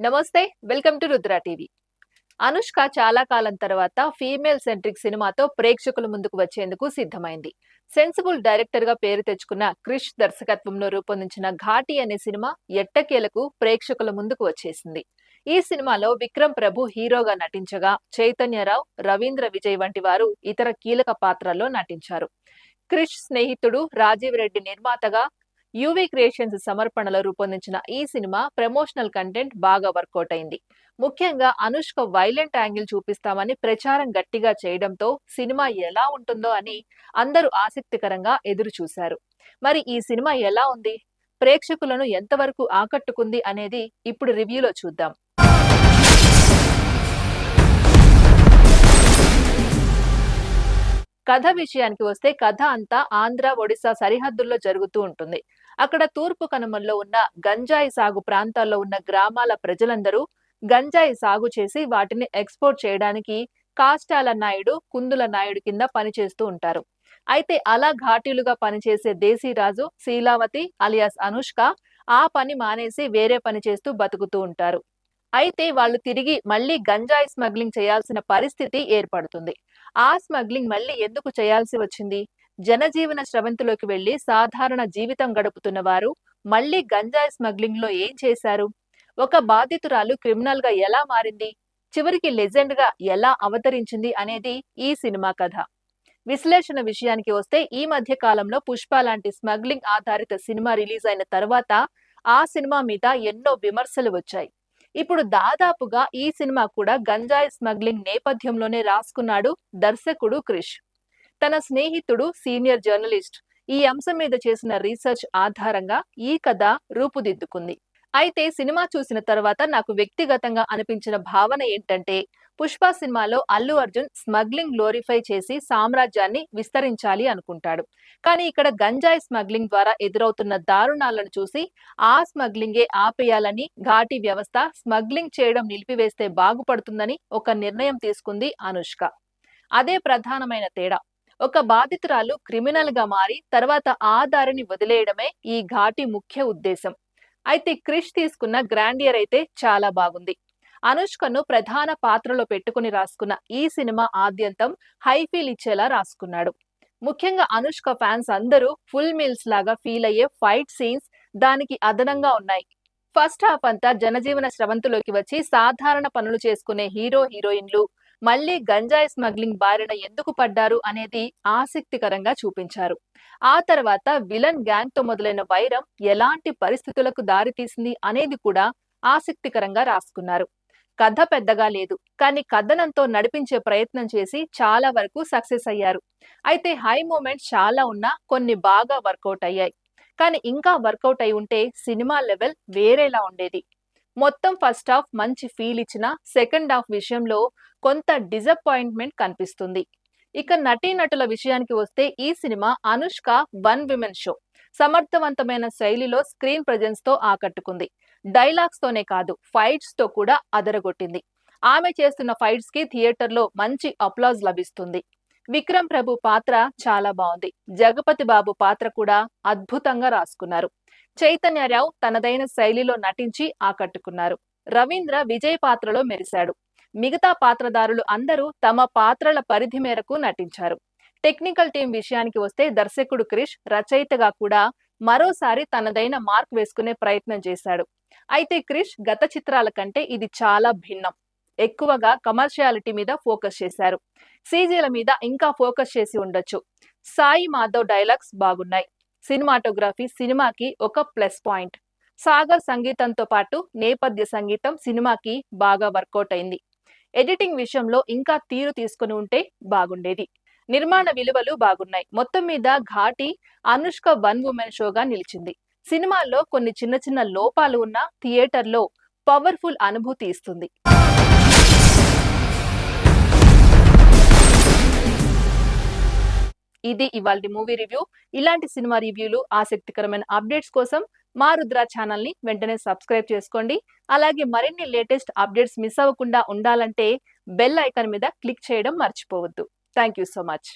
Namaste welcome to Rudra TV. Anushka చాలా కాలం తర్వాత ఫీమేల్ సెంట్రిక్ సినిమాతో ప్రేక్షకుల ముందుకు వచ్చేందుకు సిద్ధమైంది. సెన్సిబుల్ డైరెక్టర్గా పేరు తెచ్చుకున్న క్రిష్ దర్శకత్వంలో రూపొందించిన ఘాటి అనే సినిమా ఎట్టకేలకు ప్రేక్షకుల ముందుకు వచ్చేసింది. ఈ సినిమాలో విక్రమ్ ప్రభు హీరోగా నటించగా చైతన్యరావు రవీంద్ర విజయ్ వంటి వారు ఇతర కీలక పాత్రల్లో నటించారు. క్రిష్ స్నేహితుడు రాజీవ్ రెడ్డి నిర్మాతగా యూవీ క్రియేషన్స్ సమర్పణలో రూపొందించిన ఈ సినిమా ప్రమోషనల్ కంటెంట్ బాగా వర్కౌట్ అయింది. ముఖ్యంగా అనుష్క వైలెంట్ యాంగిల్ చూపిస్తామని ప్రచారం గట్టిగా చేయడంతో సినిమా ఎలా ఉంటుందో అని అందరూ ఆసక్తికరంగా ఎదురు చూశారు. మరి ఈ సినిమా ఎలా ఉంది? ప్రేక్షకులను ఎంతవరకు ఆకట్టుకుంది అనేది ఇప్పుడు రివ్యూలో చూద్దాం. కథ విషయానికి వస్తే కథ అంతా ఆంధ్ర ఒడిశా సరిహద్దుల్లో జరుగుతూ ఉంటుంది. అక్కడ తూర్పు కనుమల్లో ఉన్న గంజాయి సాగు ప్రాంతాల్లో ఉన్న గ్రామాల ప్రజలందరూ గంజాయి సాగు చేసి వాటిని ఎక్స్పోర్ట్ చేయడానికి కాష్టాల నాయుడు కుందుల నాయుడు కింద పనిచేస్తూ ఉంటారు. అయితే అలా ఘాటీలుగా పనిచేసే దేశీరాజు శీలావతి అలియాస్ అనుష్క ఆ పని మానేసి వేరే పని చేస్తూ బతుకుతూ ఉంటారు. అయితే వాళ్ళు తిరిగి మళ్ళీ గంజాయి స్మగ్లింగ్ చేయాల్సిన పరిస్థితి ఏర్పడుతుంది. ఆ స్మగ్లింగ్ మళ్ళీ ఎందుకు చేయాల్సి వచ్చింది? జనజీవన స్రవంతిలోకి వెళ్ళి సాధారణ జీవితం గడుపుతున్న వారు మళ్ళీ గంజాయి స్మగ్లింగ్లో ఏం చేశారు? ఒక బాధితురాలు క్రిమినల్గా ఎలా మారింది? చివరికి లెజెండ్గా ఎలా అవతరించింది అనేది ఈ సినిమా కథ. విశ్లేషణ విషయానికి వస్తే ఈ మధ్య కాలంలో పుష్ప లాంటి స్మగ్లింగ్ ఆధారిత సినిమా రిలీజ్ అయిన తర్వాత ఆ సినిమా మీద ఎన్నో విమర్శలు వచ్చాయి. ఇప్పుడు దాదాపుగా ఈ సినిమా కూడా గంజాయి స్మగ్లింగ్ నేపథ్యంలోనే రాసుకున్నాడు దర్శకుడు క్రిష్. తన స్నేహితుడు సీనియర్ జర్నలిస్ట్. ఈ అంశం మీద చేసిన రీసెర్చ్ ఆధారంగా ఈ కథ రూపుదిద్దుకుంది. అయితే సినిమా చూసిన తర్వాత నాకు వ్యక్తిగతంగా అనిపించిన భావన ఏంటంటే పుష్ప సినిమాలో అల్లు అర్జున్ స్మగ్లింగ్ గ్లోరిఫై చేసి సామ్రాజ్యాన్ని విస్తరించాలి అనుకుంటాడు. కానీ ఇక్కడ గంజాయి స్మగ్లింగ్ ద్వారా ఎదురవుతున్న దారుణాలను చూసి ఆ స్మగ్లింగే ఆపేయాలని ఘాటి వ్యవస్థ స్మగ్లింగ్ చేయడం నిలిపివేస్తే బాగుపడుతుందని ఒక నిర్ణయం తీసుకుంది అనుష్క. అదే ప్రధానమైన తేడా. ఒక బాధితురాలు క్రిమినల్గా మారి తర్వాత ఆ దారిని వదిలేయడమే ఈ ఘాటి ముఖ్య ఉద్దేశం. అయితే క్రిష్ తీసుకున్న గ్రాండియర్ అయితే చాలా బాగుంది. అనుష్కను ప్రధాన పాత్రలో పెట్టుకుని రాసుకున్న ఈ సినిమా ఆద్యంతం హైఫీల్ ఇచ్చేలా రాసుకున్నాడు. ముఖ్యంగా అనుష్క ఫ్యాన్స్ అందరూ ఫుల్ మీల్స్ లాగా ఫీల్ అయ్యే ఫైట్ సీన్స్ దానికి అదనంగా ఉన్నాయి. ఫస్ట్ హాఫ్ అంతా జనజీవన స్రవంతులోకి వచ్చి సాధారణ పనులు చేసుకునే హీరో హీరోయిన్లు మళ్ళీ గంజాయి స్మగ్లింగ్ బారిన ఎందుకు పడ్డారు అనేది ఆసక్తికరంగా చూపించారు. ఆ తర్వాత విలన్ గ్యాంగ్తో మొదలైన వైరం ఎలాంటి పరిస్థితులకు దారితీసింది అనేది కూడా ఆసక్తికరంగా రాసుకున్నారు. కథ పెద్దగా లేదు కానీ కథనంతో నడిపించే ప్రయత్నం చేసి చాలా వరకు సక్సెస్ అయ్యారు. అయితే హై మూమెంట్స్ చాలా ఉన్నా కొన్ని బాగా వర్కౌట్ అయ్యాయి. కానీ ఇంకా వర్కౌట్ అయి ఉంటే సినిమా లెవెల్ వేరేలా ఉండేది. మొత్తం ఫస్ట్ హాఫ్ మంచి ఫీల్ ఇచ్చిన సెకండ్ హాఫ్ విషయంలో కొంత డిసప్పాయింట్మెంట్ కనిపిస్తుంది. ఇక నటీనటుల విషయానికి వస్తే ఈ cinema Anushka one women show. సమర్థవంతమైన శైలిలో స్క్రీన్ ప్రజెన్స్తో ఆకట్టుకుంది. డైలాగ్స్ తోనే కాదు ఫైట్స్తో కూడా అదరగొట్టింది. ఆమె చేస్తున్న ఫైట్స్కి థియేటర్లో మంచి అప్లాజ్ లభిస్తుంది. విక్రమ్ ప్రభు పాత్ర చాలా బాగుంది. జగపతి బాబు పాత్ర కూడా అద్భుతంగా రాసుకున్నారు. చైతన్యరావు తనదైన శైలిలో నటించి ఆకట్టుకున్నారు. రవీంద్ర విజయ్ పాత్రలో మెరిశాడు. మిగతా పాత్రదారులు అందరూ తమ పాత్రల పరిధి మేరకు నటించారు. టెక్నికల్ టీం విషయానికి వస్తే దర్శకుడు క్రిష్ రచయితగా కూడా మరోసారి తనదైన మార్క్ వేసుకునే ప్రయత్నం చేశాడు. అయితే క్రిష్ గత చిత్రాల కంటే ఇది చాలా భిన్నం. ఎక్కువగా కమర్షియాలిటీ మీద ఫోకస్ చేశారు. సీజీల మీద ఇంకా ఫోకస్ చేసి ఉండొచ్చు. సాయి మాధవ్ డైలాగ్స్ బాగున్నాయి. సినిమాటోగ్రఫీ సినిమాకి ఒక ప్లస్ పాయింట్. సాగర్ సంగీతంతో పాటు నేపథ్య సంగీతం సినిమాకి బాగా వర్కౌట్ అయింది. ఎడిటింగ్ విషయంలో ఇంకా తీరు తీసుకుని ఉంటే బాగుండేది. నిర్మాణ విలువలు బాగున్నాయి. మొత్తం మీద ఘాటి అనుష్క వన్ ఉమెన్ షోగా నిలిచింది. సినిమాల్లో కొన్ని చిన్న చిన్న లోపాలు ఉన్న థియేటర్లో పవర్ఫుల్ అనుభూతి ఇస్తుంది. ఇది ఇవాళ మూవీ రివ్యూ. ఇలాంటి సినిమా రివ్యూలు ఆసక్తికరమైన అప్డేట్స్ కోసం మా రుద్ర ఛానల్ని వెంటనే సబ్స్క్రైబ్ చేసుకోండి. అలాగే మరిన్ని లేటెస్ట్ అప్డేట్స్ మిస్ అవ్వకుండా ఉండాలంటే బెల్ ఐకాన్ మీద క్లిక్ చేయడం మర్చిపోవద్దు. Thank you so much.